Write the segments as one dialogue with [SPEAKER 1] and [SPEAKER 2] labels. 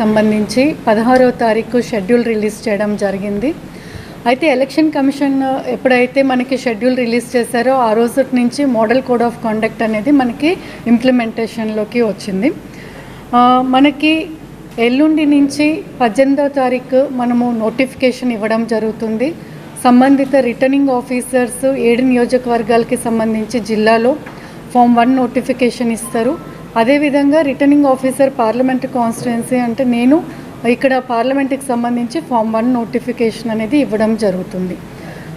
[SPEAKER 1] సంబంధించి పదహారవ తారీఖు షెడ్యూల్ రిలీజ్ చేయడం జరిగింది. అయితే ఎలక్షన్ కమిషన్ ఎప్పుడైతే మనకి షెడ్యూల్ రిలీజ్ చేశారో ఆ రోజు నుంచి మోడల్ కోడ్ ఆఫ్ కాండక్ట్ అనేది మనకి ఇంప్లిమెంటేషన్లోకి వచ్చింది. మనకి ఎల్లుండి నుంచి పద్దెనిమిదవ తారీఖు మనము నోటిఫికేషన్ ఇవ్వడం జరుగుతుంది. సంబంధిత రిటర్నింగ్ ఆఫీసర్స్ ఏడు నియోజకవర్గాలకి సంబంధించి జిల్లాలో ఫామ్ వన్ నోటిఫికేషన్ ఇస్తారు. అదేవిధంగా రిటర్నింగ్ ఆఫీసర్ పార్లమెంట్ కాన్స్టిట్యున్సీ అంటే నేను ఇక్కడ పార్లమెంట్కి సంబంధించి ఫామ్ వన్ నోటిఫికేషన్ అనేది ఇవ్వడం జరుగుతుంది.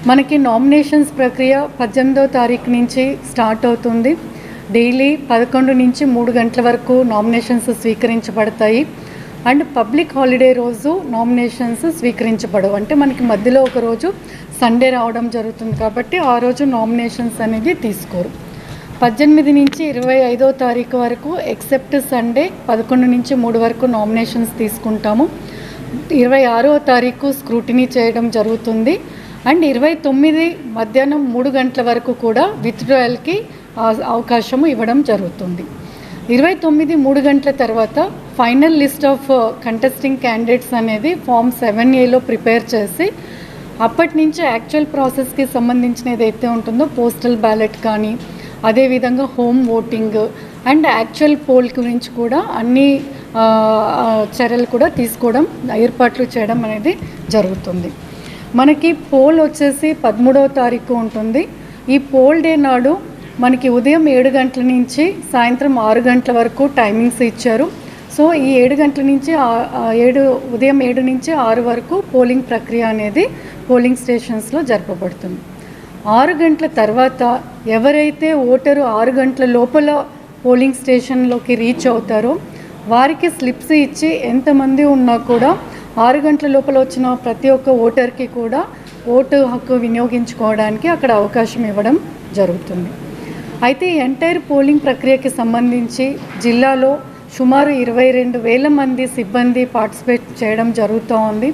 [SPEAKER 1] మనకి నామినేషన్స్ ప్రక్రియ పద్దెనిమిదో తారీఖు నుంచి స్టార్ట్ అవుతుంది. డైలీ పదకొండు నుంచి మూడు గంటల వరకు నామినేషన్స్ స్వీకరించబడతాయి. అండ్ పబ్లిక్ హాలిడే రోజు నామినేషన్స్ స్వీకరించబడవు. అంటే మనకి మధ్యలో ఒక రోజు సండే రావడం జరుగుతుంది కాబట్టి ఆ రోజు నామినేషన్స్ అనేది తీసుకోరు. పద్దెనిమిది నుంచి ఇరవై ఐదో తారీఖు వరకు ఎక్సెప్ట్ సండే పదకొండు నుంచి మూడు వరకు నామినేషన్స్ తీసుకుంటాము. ఇరవై ఆరో తారీఖు స్క్రూటినీ చేయడం జరుగుతుంది. అండ్ ఇరవై తొమ్మిది మధ్యాహ్నం మూడు గంటల వరకు కూడా విత్డ్రాయల్కి అవకాశము ఇవ్వడం జరుగుతుంది. ఇరవై తొమ్మిది మూడు గంటల తర్వాత final list of contesting candidates అనేది ఫామ్ సెవెన్ ఏలో ప్రిపేర్ చేసి అప్పటి నుంచి యాక్చువల్ ప్రాసెస్కి సంబంధించిన ఏదైతే ఉంటుందో పోస్టల్ బ్యాలెట్ కానీ అదేవిధంగా home voting and actual poll గురించి కూడా అన్ని చర్యలు కూడా తీసుకోవడం ఏర్పాట్లు చేయడం అనేది జరుగుతుంది. మనకి పోల్ వచ్చేసి పదమూడవ తారీఖు ఉంటుంది. ఈ పోల్ డే నాడు మనకి ఉదయం ఏడు గంటల నుంచి సాయంత్రం ఆరు గంటల వరకు టైమింగ్స్ ఇచ్చారు. సో ఈ ఏడు గంటల నుంచి ఏడు ఉదయం ఏడు నుంచి ఆరు వరకు పోలింగ్ ప్రక్రియ అనేది పోలింగ్ స్టేషన్స్లో జరపబడుతుంది. ఆరు గంటల తర్వాత ఎవరైతే ఓటరు ఆరు గంటల లోపల పోలింగ్ స్టేషన్లోకి రీచ్ అవుతారో వారికి స్లిప్స్ ఇచ్చి ఎంతమంది ఉన్నా కూడా ఆరు గంటల లోపల వచ్చిన ప్రతి ఒక్క ఓటర్కి కూడా ఓటు హక్కు వినియోగించుకోవడానికి అక్కడ అవకాశం ఇవ్వడం జరుగుతుంది. అయితే ఈ ఎంటైర్ పోలింగ్ ప్రక్రియకి సంబంధించి జిల్లాలో సుమారు ఇరవై రెండు వేల మంది సిబ్బంది పార్టిసిపేట్ చేయడం జరుగుతూ ఉంది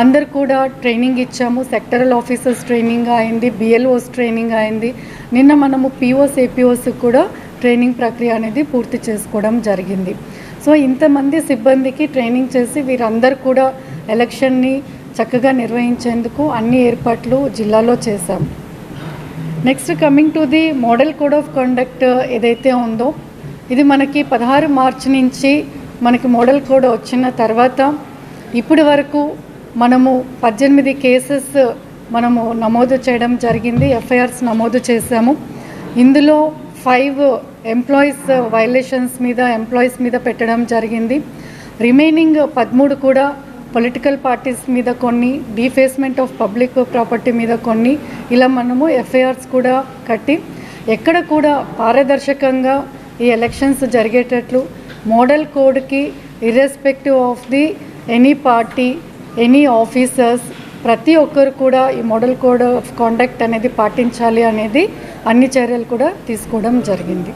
[SPEAKER 1] అందరు కూడా ట్రైనింగ్ ఇచ్చాము. సెక్టరల్ ఆఫీసర్స్ ట్రైనింగ్ అయింది బిఎల్ఓస్ ట్రైనింగ్ అయింది. నిన్న మనము పిఓస్ ఏపీఓస్ కూడా ట్రైనింగ్ ప్రక్రియ అనేది పూర్తి చేసుకోవడం జరిగింది. సో ఇంతమంది సిబ్బందికి ట్రైనింగ్ చేసి వీరందరూ కూడా ఎలక్షన్ని చక్కగా నిర్వహించేందుకు అన్ని ఏర్పాట్లు జిల్లాలో చేశాం. Next coming to the model code of conduct ఏదైతే ఉందో ఇది మనకి పదహారు మార్చి నుంచి మనకి మోడల్ కోడ్ వచ్చిన తర్వాత ఇప్పటి వరకు మనము పద్దెనిమిది కేసెస్ మనము నమోదు చేయడం జరిగింది ఎఫ్ఐఆర్స్ నమోదు చేశాము. ఇందులో ఫైవ్ ఎంప్లాయీస్ వైలేషన్స్ మీద ఎంప్లాయీస్ మీద పెట్టడం జరిగింది. రిమైనింగ్ పదమూడు కూడా పొలిటికల్ పార్టీస్ మీద కొన్ని డీఫేస్మెంట్ ఆఫ్ పబ్లిక్ ప్రాపర్టీ మీద కొన్ని. ఇలా మనము ఎఫ్ఐఆర్స్ కూడా కట్టి ఎక్కడ కూడా పారదర్శకంగా ఈ ఎలక్షన్స్ జరిగేటట్లు model కోడ్కి irrespective of the any party any officers ప్రతి ఒక్కరు కూడా ఈ మోడల్ కోడ్ ఆఫ్ కాండక్ట్ అనేది పాటించాలి అనేది అన్ని చర్యలు కూడా తీసుకోవడం జరిగింది.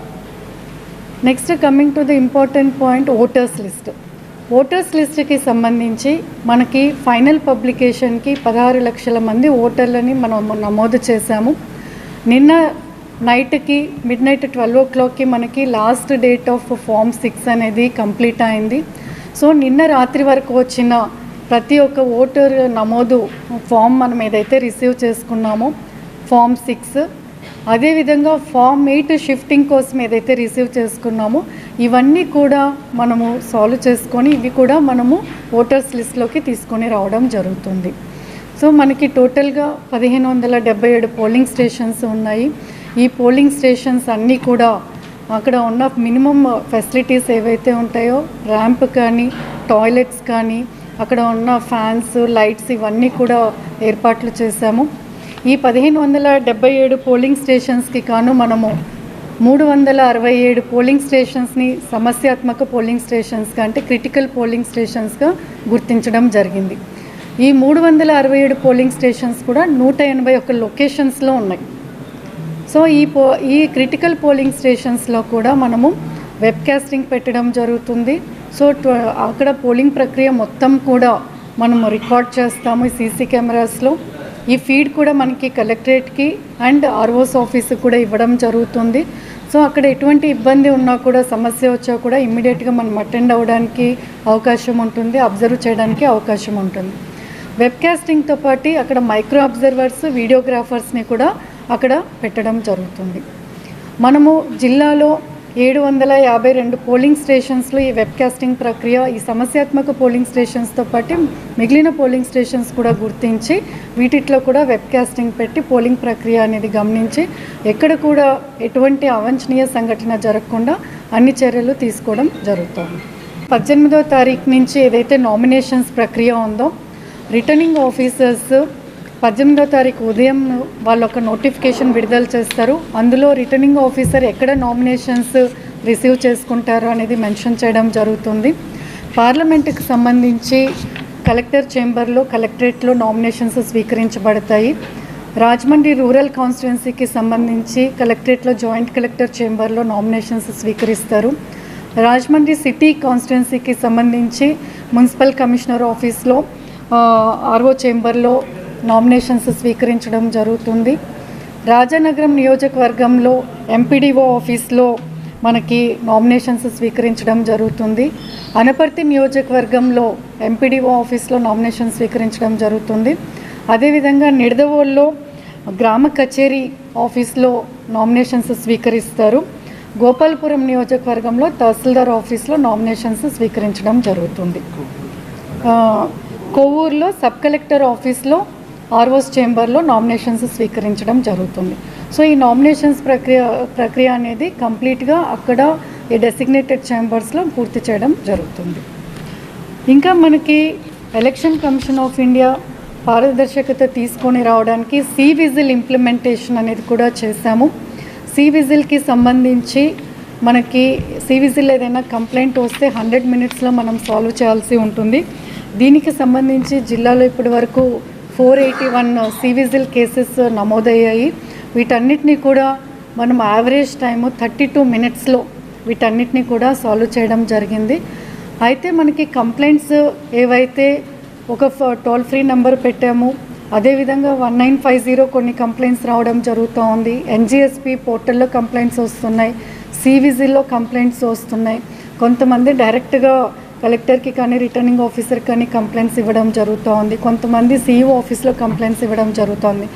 [SPEAKER 1] Next coming to the important point voters list. Voters లిస్ట్కి సంబంధించి మనకి ఫైనల్ పబ్లికేషన్కి పదహారు లక్షల మంది ఓటర్లని మనం నమోదు చేశాము. నిన్న నైట్కి మిడ్ నైట్ ట్వెల్వ్ ఓ క్లాక్కి మనకి last date of form six అనేది కంప్లీట్ అయింది. సో నిన్న రాత్రి వరకు వచ్చిన ప్రతి ఒక్క ఓటర్ నమోదు ఫామ్ మనం ఏదైతే రిసీవ్ చేసుకున్నామో ఫామ్ సిక్స్. అదేవిధంగా ఫామ్ ఎయిట్ షిఫ్టింగ్ కోసం ఏదైతే రిసీవ్ చేసుకున్నామో ఇవన్నీ కూడా మనము సాల్వ్ చేసుకొని ఇవి కూడా మనము ఓటర్స్ లిస్ట్లోకి తీసుకొని రావడం జరుగుతుంది. సో మనకి టోటల్గా పదిహేను వందల డెబ్బై ఏడు పోలింగ్ స్టేషన్స్ ఉన్నాయి. ఈ పోలింగ్ స్టేషన్స్ అన్నీ కూడా అక్కడ ఉన్న మినిమం ఫెసిలిటీస్ ఏవైతే ఉంటాయో ర్యాంప్ కానీ టాయిలెట్స్ కానీ అక్కడ ఉన్న ఫ్యాన్స్ లైట్స్ ఇవన్నీ కూడా ఏర్పాట్లు చేశాము. ఈ పదిహేను వందల డెబ్బై ఏడు పోలింగ్ స్టేషన్స్కి కాను మనము మూడు వందల అరవై ఏడు పోలింగ్ స్టేషన్స్ని సమస్యాత్మక పోలింగ్ స్టేషన్స్గా అంటే క్రిటికల్ పోలింగ్ స్టేషన్స్గా గుర్తించడం జరిగింది. ఈ మూడు వందల అరవై ఏడు పోలింగ్ స్టేషన్స్ కూడా నూట ఎనభై ఒక్క లొకేషన్స్లో ఉన్నాయి. సో ఈ పో ఈ క్రిటికల్ పోలింగ్ స్టేషన్స్లో కూడా మనము వెబ్ కాస్టింగ్ పెట్టడం జరుగుతుంది. సో అక్కడ పోలింగ్ ప్రక్రియ మొత్తం కూడా మనము రికార్డ్ చేస్తాము సీసీ కెమెరాస్లో ఈ ఫీడ్ కూడా మనకి కలెక్టరేట్కి అండ్ ఆర్ఓస్ ఆఫీస్కి కూడా ఇవ్వడం జరుగుతుంది. సో అక్కడ ఎటువంటి ఇబ్బంది ఉన్నా కూడా సమస్య వచ్చా కూడా ఇమ్మీడియట్గా మనం అటెండ్ అవ్వడానికి అవకాశం ఉంటుంది. అబ్జర్వ్ చేయడానికి అవకాశం ఉంటుంది. వెబ్కాస్టింగ్తో పాటు అక్కడ మైక్రో అబ్జర్వర్స్ వీడియోగ్రాఫర్స్ని కూడా అక్కడ పెట్టడం జరుగుతుంది. మనము జిల్లాలో ఏడు వందల యాభై రెండు పోలింగ్ స్టేషన్స్లో ఈ వెబ్కాస్టింగ్ ప్రక్రియ ఈ సమస్యాత్మక పోలింగ్ స్టేషన్స్తో పాటు మిగిలిన పోలింగ్ స్టేషన్స్ కూడా గుర్తించి వీటిట్లో కూడా వెబ్కాస్టింగ్ పెట్టి పోలింగ్ ప్రక్రియ అనేది గమనించి ఎక్కడ కూడా ఎటువంటి అవాంఛనీయ సంఘటన జరగకుండా అన్ని చర్యలు తీసుకోవడం జరుగుతుంది. పద్దెనిమిదో తారీఖు నుంచి ఏదైతే నామినేషన్స్ ప్రక్రియ ఉందో రిటర్నింగ్ ఆఫీసర్స్ పద్దెనిమిదో తారీఖు ఉదయం వాళ్ళు ఒక నోటిఫికేషన్ విడుదల చేస్తారు. అందులో రిటర్నింగ్ ఆఫీసర్ ఎక్కడ నామినేషన్స్ రిసీవ్ చేసుకుంటారు అనేది మెన్షన్ చేయడం జరుగుతుంది. పార్లమెంట్కి సంబంధించి కలెక్టర్ చేంబర్లో కలెక్టరేట్లో నామినేషన్స్ స్వీకరించబడతాయి. రాజమండ్రి రూరల్ కాన్స్టిట్యున్సీకి సంబంధించి కలెక్టరేట్లో జాయింట్ కలెక్టర్ చేంబర్లో నామినేషన్స్ స్వీకరిస్తారు. రాజమండ్రి సిటీ కాన్స్టిట్యున్సీకి సంబంధించి మున్సిపల్ కమిషనర్ ఆఫీస్లో ఆర్ఓ చేంబర్లో నామినేషన్స్ స్వీకరించడం జరుగుతుంది. రాజానగరం నియోజకవర్గంలో ఎంపీడీఓ ఆఫీస్లో మనకి నామినేషన్స్ స్వీకరించడం జరుగుతుంది. అనపర్తి నియోజకవర్గంలో ఎంపీడీఓ ఆఫీస్లో నామినేషన్ స్వీకరించడం జరుగుతుంది. అదేవిధంగా నిడదవోల్లో గ్రామ కచేరీ ఆఫీస్లో నామినేషన్స్ స్వీకరిస్తారు. గోపాల్పురం నియోజకవర్గంలో తహసీల్దార్ ఆఫీస్లో నామినేషన్స్ స్వీకరించడం జరుగుతుంది. కొవ్వూరులో సబ్ కలెక్టర్ ఆఫీస్లో ఆర్ఓస్ చేంబర్లో నామినేషన్స్ స్వీకరించడం జరుగుతుంది. సో ఈ నామినేషన్స్ ప్రక్రియ ప్రక్రియ అనేది కంప్లీట్గా అక్కడ ఈ డెసిగ్నేటెడ్ చేంబర్స్లో పూర్తి చేయడం జరుగుతుంది. ఇంకా మనకి ఎలక్షన్ కమిషన్ ఆఫ్ ఇండియా పారదర్శకత తీసుకొని రావడానికి సి విజిల్ ఇంప్లిమెంటేషన్ అనేది కూడా చేశాము. సి విజిల్కి సంబంధించి మనకి సి విజిల్ ఏదైనా కంప్లైంట్ వస్తే హండ్రెడ్ మినిట్స్లో మనం సాల్వ్ చేయాల్సి ఉంటుంది. దీనికి సంబంధించి జిల్లాలో ఇప్పటి వరకు four eighty one C vigil cases నమోదయ్యాయి. వీటన్నిటిని కూడా మనం యావరేజ్ టైము థర్టీ టూ మినిట్స్లో వీటన్నిటిని కూడా సాల్వ్ చేయడం జరిగింది. అయితే మనకి కంప్లైంట్స్ ఏవైతే ఒక టోల్ ఫ్రీ నెంబర్ పెట్టాము అదేవిధంగా వన్ నైన్ ఫైవ్ జీరో కొన్ని కంప్లైంట్స్ రావడం జరుగుతూ ఉంది. ఎన్జిఎస్పి పోర్టల్లో కంప్లైంట్స్ వస్తున్నాయి. సివిజిల్లో కంప్లైంట్స్ వస్తున్నాయి. కొంతమంది డైరెక్ట్గా కలెక్టర్కి కానీ రిటర్నింగ్ ఆఫీసర్ కానీ కంప్లైంట్స్ ఇవ్వడం జరుగుతూ ఉంది కొంతమంది సీఈఓ ఆఫీస్లో కంప్లైంట్స్ ఇవ్వడం జరుగుతుంది.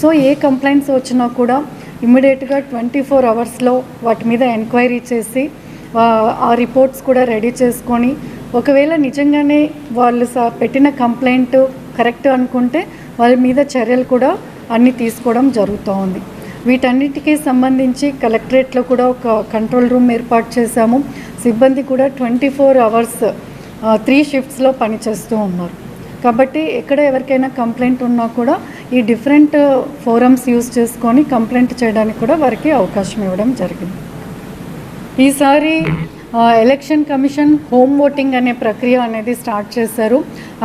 [SPEAKER 1] సో ఏ కంప్లైంట్స్ వచ్చినా కూడా ఇమ్మీడియట్గా ట్వంటీ ఫోర్ అవర్స్లో వాటి మీద ఎంక్వైరీ చేసి ఆ- రిపోర్ట్స్ కూడా రెడీ చేసుకొని ఒకవేళ నిజంగానే వాళ్ళు స- పెట్టిన కంప్లైంట్ కరెక్ట్ అనుకుంటే వాళ్ళ మీద చర్యలు కూడా అన్ని తీసుకోవడం జరుగుతూ ఉంది వీటన్నిటికీ సంబంధించి కలెక్టరేట్లో కూడా ఒక కంట్రోల్ రూమ్ ఏర్పాటు చేశాము. సిబ్బంది కూడా ట్వంటీ ఫోర్ అవర్స్ త్రీ షిఫ్ట్స్లో పనిచేస్తూ ఉన్నారు. కాబట్టి ఎక్కడ ఎవరికైనా కంప్లైంట్ ఉన్నా కూడా ఈ డిఫరెంట్ ఫోరమ్స్ యూస్ చేసుకొని కంప్లైంట్ చేయడానికి కూడా వారికి అవకాశం ఇవ్వడం జరిగింది. ఈసారి ఎలక్షన్ కమిషన్ హోమ్ ఓటింగ్ అనే ప్రక్రియ అనేది స్టార్ట్ చేశారు.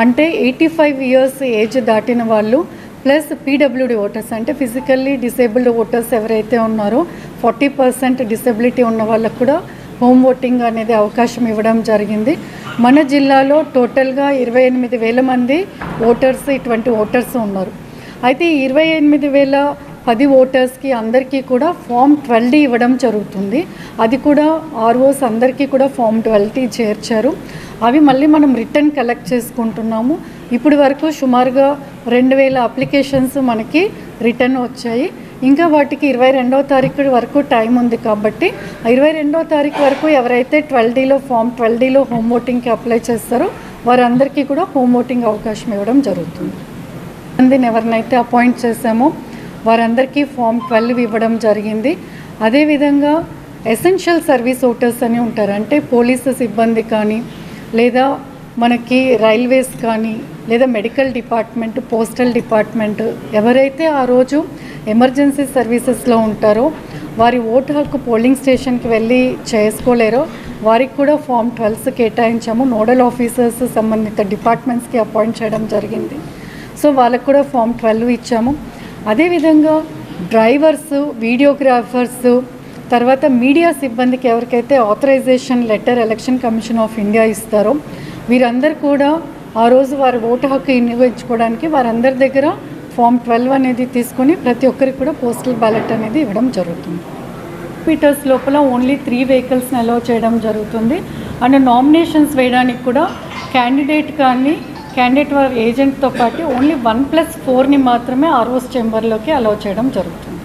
[SPEAKER 1] అంటే ఎయిటీ ఫైవ్ ఇయర్స్ ఏజ్ దాటిన వాళ్ళు ప్లస్ పీడబ్ల్యూడి ఓటర్స్ అంటే ఫిజికల్లీ డిసేబుల్డ్ ఓటర్స్ ఎవరైతే ఉన్నారో ఫార్టీ పర్సెంట్ డిసెబిలిటీ ఉన్న వాళ్ళకు కూడా హోమ్ ఓటింగ్ అనేది అవకాశం ఇవ్వడం జరిగింది. మన జిల్లాలో టోటల్గా ఇరవై ఎనిమిది వేల మంది ఓటర్స్ ఇటువంటి ఓటర్స్ ఉన్నారు. అయితే ఇరవై ఎనిమిది వేల పది ఓటర్స్కి అందరికీ కూడా ఫామ్ ట్వెల్వ్ ఇవ్వడం జరుగుతుంది. అది కూడా ఆర్ఓస్ అందరికీ కూడా ఫామ్ ట్వెల్వ్ చేర్చారు. అవి మళ్ళీ మనం రిటర్న్ కలెక్ట్ చేసుకుంటున్నాము. ఇప్పుడు వరకు సుమారుగా రెండు వేల అప్లికేషన్స్ మనకి రిటర్న్ వచ్చాయి. ఇంకా వాటికి ఇరవై రెండవ తారీఖు వరకు టైం ఉంది కాబట్టి ఇరవై రెండవ తారీఖు వరకు ఎవరైతే ట్వెల్వ్ డీలో ఫామ్ ట్వెల్వ్ డీలో హోమ్ ఓటింగ్కి అప్లై చేస్తారో వారందరికీ కూడా హోమ్ ఓటింగ్ అవకాశం ఇవ్వడం జరుగుతుంది. మందిని ఎవరినైతే అపాయింట్ చేశామో వారందరికీ ఫామ్ ట్వెల్వ్ ఇవ్వడం జరిగింది. అదేవిధంగా ఎసెన్షియల్ సర్వీస్ ఓటర్స్ అని ఉంటారు అంటే పోలీసు సిబ్బంది కానీ లేదా మనకి రైల్వేస్ కానీ లేదా మెడికల్ డిపార్ట్మెంట్ పోస్టల్ డిపార్ట్మెంట్ ఎవరైతే ఆ రోజు ఎమర్జెన్సీ సర్వీసెస్లో ఉంటారో. వారి ఓటు హక్కు పోలింగ్ స్టేషన్కి వెళ్ళి చేసుకోలేరో. వారికి కూడా ఫామ్ ట్వెల్వ్స్ కేటాయించాము. నోడల్ ఆఫీసర్స్ సంబంధిత డిపార్ట్మెంట్స్కి అపాయింట్ చేయడం జరిగింది. సో వాళ్ళకు కూడా ఫామ్ ట్వెల్వ్ ఇచ్చాము. అదేవిధంగా డ్రైవర్స్ వీడియోగ్రాఫర్స్ తర్వాత మీడియా సిబ్బందికి ఎవరికైతే authorisation letter election commission of India ఇస్తారో వీరందరూ కూడా ఆ రోజు వారి ఓటు హక్కు వినియోగించుకోవడానికి వారందరి దగ్గర ఫామ్ ట్వెల్వ్ అనేది తీసుకొని ప్రతి ఒక్కరికి కూడా పోస్టల్ బ్యాలెట్ అనేది ఇవ్వడం జరుగుతుంది. పీటర్స్ లోపల ఓన్లీ త్రీ వెహికల్స్ని అలో చేయడం జరుగుతుంది. అండ్ నామినేషన్స్ వేయడానికి కూడా క్యాండిడేట్ కానీ క్యాండిడేట్ వారి ఏజెంట్తో పాటు ఓన్లీ వన్ ప్లస్ ఫోర్ని మాత్రమే ఆర్ఓస్ చెంబర్లోకి అలో చేయడం జరుగుతుంది.